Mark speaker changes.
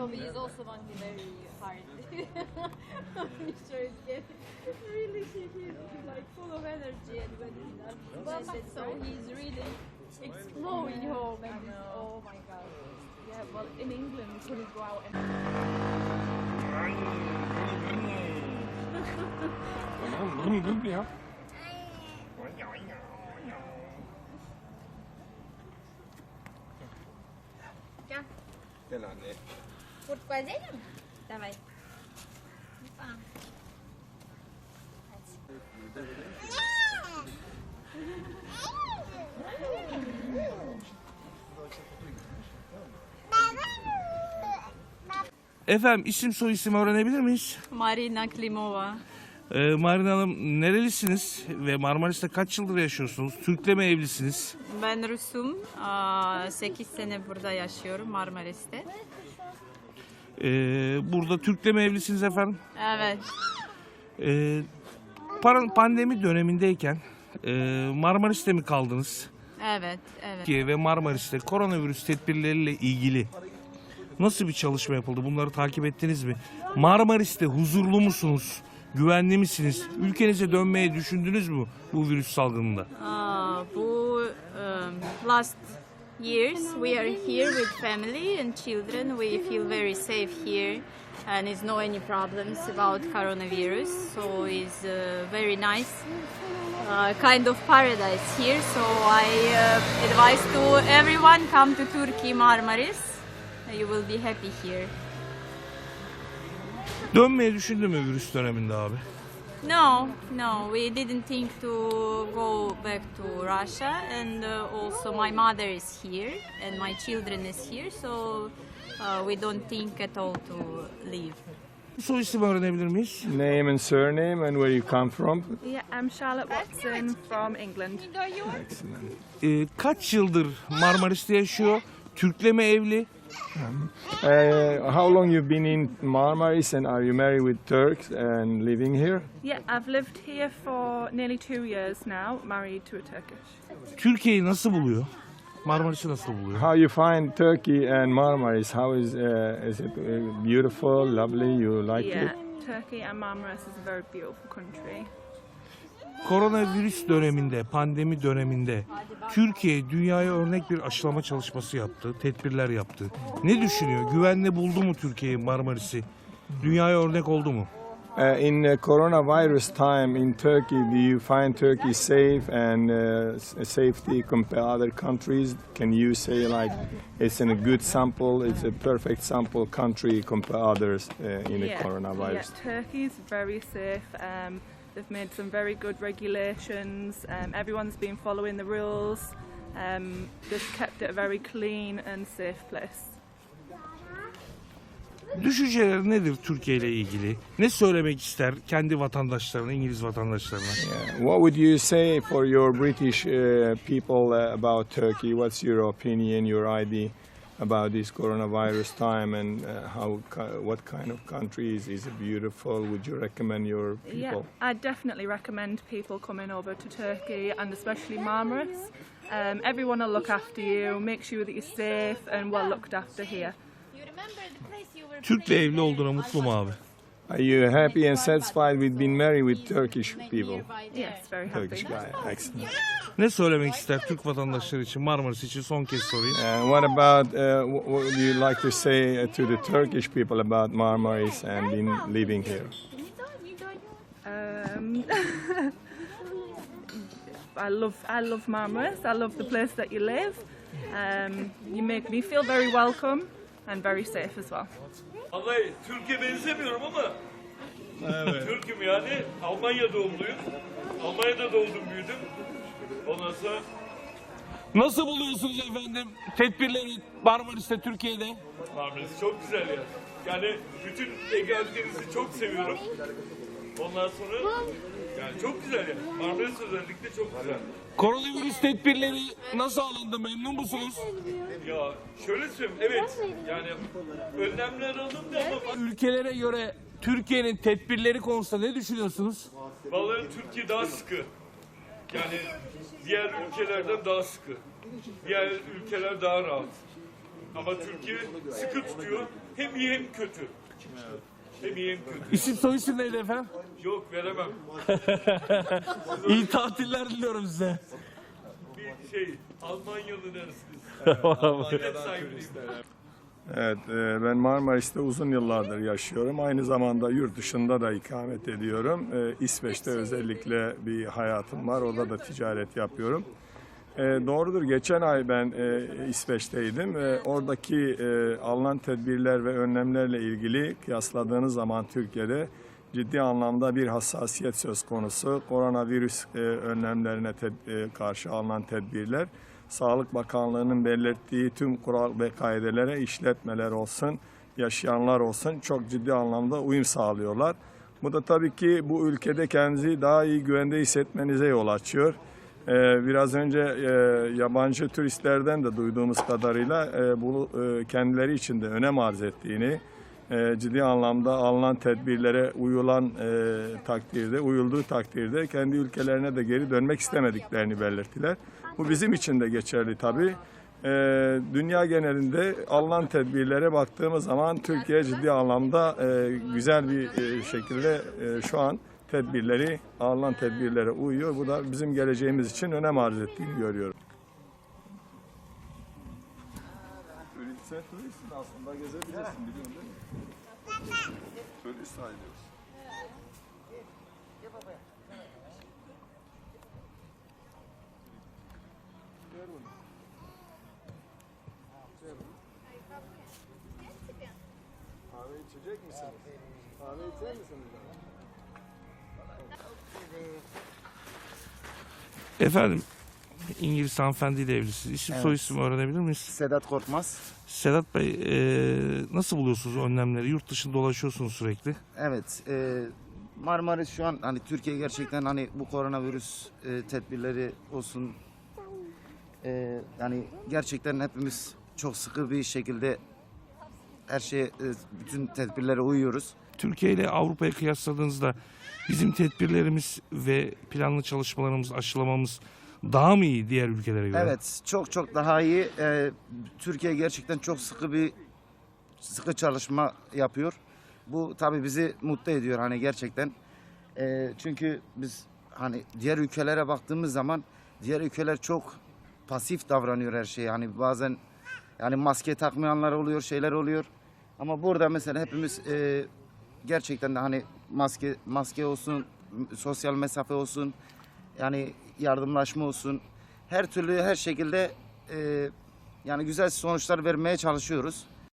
Speaker 1: Toby is also one very hard. I'm sure it's get really shit. He's like full of energy and when he does this, so he's really exploding home and oh my god.
Speaker 2: Yeah, well, in England, we couldn't go out and
Speaker 3: Dur dur ya.
Speaker 1: Gel.
Speaker 3: Gel anne.
Speaker 1: Kurtku edelim mi? Давай.
Speaker 4: Efendim isim soy isim öğrenebilir miyiz?
Speaker 2: Marina Klimova.
Speaker 4: Ee, Marina Hanım nerelisiniz ve Marmaris'te kaç yıldır yaşıyorsunuz? Türk'le mi evlisiniz?
Speaker 2: Ben Rusum. 8 sene burada yaşıyorum Marmaris'te.
Speaker 4: Ee, burada Türk'le mi evlisiniz efendim?
Speaker 2: Evet.
Speaker 4: Ee, pandemi dönemindeyken e, Marmaris'te mi kaldınız?
Speaker 2: Evet, evet.
Speaker 4: Türkiye ve Marmaris'te koronavirüs tedbirleriyle ilgili nasıl bir çalışma yapıldı? Bunları takip ettiniz mi? Marmaris'te huzurlu musunuz? Güvenli misiniz? Ülkenize dönmeyi düşündünüz mü bu virüs salgınında?
Speaker 2: Aa, bu um, last years we are here with family and children. We feel very safe here and is no any problems about coronavirus. So it's uh, very nice. Uh, kind of paradise here. So I uh, advise to everyone come to Turkey Marmaris. You will be happy here.
Speaker 4: Dönmeyi düşündü mü virüs döneminde abi?
Speaker 2: No, no, we didn't think to go back to Russia, and uh, also my mother is here, and my children is here, so uh, we don't think at all to leave.
Speaker 4: Soy isim öğrenebilir miyiz?
Speaker 3: Name and surname and where you come from.
Speaker 5: Yeah, I'm Charlotte Watson from England.
Speaker 3: Excellent.
Speaker 4: Ee, kaç yıldır Marmaris'te yaşıyor? Türk'le mi evli?
Speaker 3: Uh, how long you've been in Marmaris and are you married with Turks and living here?
Speaker 5: Yeah, I've lived here for nearly two years now, married to a Turkish.
Speaker 4: Türkiye'yi nasıl buluyor? Marmaris'i nasıl buluyor?
Speaker 3: How you find Turkey and Marmaris? How is uh, is it uh, beautiful, lovely? You like
Speaker 5: Yeah,
Speaker 3: it?
Speaker 5: Yeah, Turkey and Marmaris is a very beautiful country.
Speaker 4: Koronavirüs döneminde, pandemi döneminde Türkiye dünyaya örnek bir aşılama çalışması yaptı, tedbirler yaptı. Ne düşünüyor? Güvenli buldu mu Türkiye Marmaris'i? Dünyaya örnek oldu mu?
Speaker 3: Uh, in uh, coronavirus time in Turkey, do you find Turkey safe and uh, safety compared to other countries? Can you say like it's in a good sample, it's a perfect sample country compared to others uh, in the
Speaker 5: yeah,
Speaker 3: coronavirus?
Speaker 5: yeah, Turkey's very safe. Um, they've made some very good regulations. Um, everyone's been following the rules. Um, they've kept it a very clean and safe place.
Speaker 4: Düşünceleri nedir Türkiye ile ilgili? Ne söylemek ister kendi vatandaşlarına, İngiliz vatandaşlarına?
Speaker 3: Yeah. What would you say for your British uh, people uh, about Turkey? What's your opinion, your idea about this coronavirus time, and uh, how what kind of countries is it beautiful? Would you recommend your people?
Speaker 5: Yeah, I definitely recommend people coming over to Turkey and especially Marmaris. Um, everyone will look after you, make sure that you're safe and well looked after here.
Speaker 1: You remember the place you were
Speaker 4: Türk'le evli olduğuna mutlu mu abi?
Speaker 3: Are you happy and satisfied with being married with Turkish people?
Speaker 5: Yes, very happy.
Speaker 3: Turkish guy, excellent.
Speaker 4: Ne söylemek ister Türk vatandaşları için, Marmaris için son kez sorayım.
Speaker 3: And what about uh, what, what would you like to say uh, to the Turkish people about Marmaris and in living here?
Speaker 5: Um, I love I love Marmaris. I love the place that you live. Um, you make me feel very welcome and very safe as well.
Speaker 6: Vallahi Türkiye benzemiyorum ama Türk'üm yani. Almanya doğumluyum. Almanya'da doğdum büyüdüm. Ondan sonra
Speaker 4: Nasıl buluyorsunuz efendim tedbirleri Marmaris'te, Türkiye'de?
Speaker 6: Marmaris çok güzel yer. Yani bütün Ege Akdeniz'i çok seviyorum. Ondan sonra yani çok güzel yer. Marmaris özellikle çok güzel.
Speaker 4: Koronavirüs tedbirleri nasıl alındı, memnun musunuz?
Speaker 6: Ya şöyle söyleyeyim evet yani önlemler alındı ama
Speaker 4: Ülkelere göre Türkiye'nin tedbirleri konusunda ne düşünüyorsunuz?
Speaker 6: vallahi Türkiye daha sıkı. Yani diğer ülkelerden daha sıkı. Diğer ülkeler daha rahat. Ama Türkiye sıkı tutuyor. Hem iyi hem kötü. Hem kötü.
Speaker 4: İsim soy isim neydi efendim?
Speaker 6: Yok veremem.
Speaker 4: İyi tatiller diliyorum size.
Speaker 6: Bir şey Almanyalı neresiniz? Millet sahibiyim.
Speaker 3: Evet, e, ben Marmaris'te uzun yıllardır yaşıyorum. Aynı zamanda yurt dışında da ikamet ediyorum. E, İsveç'te özellikle bir hayatım var. Orada da ticaret yapıyorum. E, doğrudur, geçen ay ben e, İsveç'teydim. E, oradaki e, alınan tedbirler ve önlemlerle ilgili kıyasladığınız zaman Türkiye'de ciddi anlamda bir hassasiyet söz konusu. Koronavirüs e, önlemlerine e, karşı alınan tedbirler, Sağlık Bakanlığı'nın belirttiği tüm kural ve kaidelere işletmeler olsun, yaşayanlar olsun çok ciddi anlamda uyum sağlıyorlar. Bu da tabii ki bu ülkede kendinizi daha iyi güvende hissetmenize yol açıyor. Ee, biraz önce e, yabancı turistlerden de duyduğumuz kadarıyla e, bu e, kendileri için de önem arz ettiğini, e, ciddi anlamda alınan tedbirlere uyulan e, takdirde, uyulduğu takdirde kendi ülkelerine de geri dönmek istemediklerini belirttiler. Bu bizim için de geçerli tabii. E, dünya genelinde alınan tedbirlere baktığımız zaman Türkiye ciddi anlamda e, güzel bir e, şekilde e, şu an tedbirleri, alınan tedbirlere uyuyor. Bu da bizim geleceğimiz için önem arz ettiğini görüyorum. Sen turistsin aslında gezebilirsin biliyorsun değil mi? Turist sayılıyorsun. Kahve içecek misiniz? Kahve içer misiniz?
Speaker 4: Efendim İngiliz hanımefendiyle evlisiniz. İsim
Speaker 7: Evet.
Speaker 4: soy isim öğrenebilir miyiz?
Speaker 7: Sedat Korkmaz.
Speaker 4: Sedat Bey e, nasıl buluyorsunuz önlemleri? Yurt dışında dolaşıyorsunuz sürekli.
Speaker 7: Evet, e, Marmaris şu an hani Türkiye gerçekten hani bu koronavirüs e, tedbirleri olsun. E, yani gerçekten hepimiz çok sıkı bir şekilde her şeye, e, bütün tedbirlere uyuyoruz.
Speaker 4: Türkiye ile Avrupa'ya kıyasladığınızda bizim tedbirlerimiz ve planlı çalışmalarımız, aşılamamız daha mı iyi diğer ülkelere göre?
Speaker 7: Evet, çok çok daha iyi. E, Türkiye gerçekten çok sıkı bir sıkı çalışma yapıyor. Bu tabii bizi mutlu ediyor hani gerçekten. E, çünkü biz hani diğer ülkelere baktığımız zaman diğer ülkeler çok pasif davranıyor her şeye. Hani bazen yani maske takmayanlar oluyor, şeyler oluyor. Ama burada mesela hepimiz e, gerçekten de hani maske maske olsun, sosyal mesafe olsun, yani yardımlaşma olsun. Her türlü her şekilde e, yani güzel sonuçlar vermeye çalışıyoruz.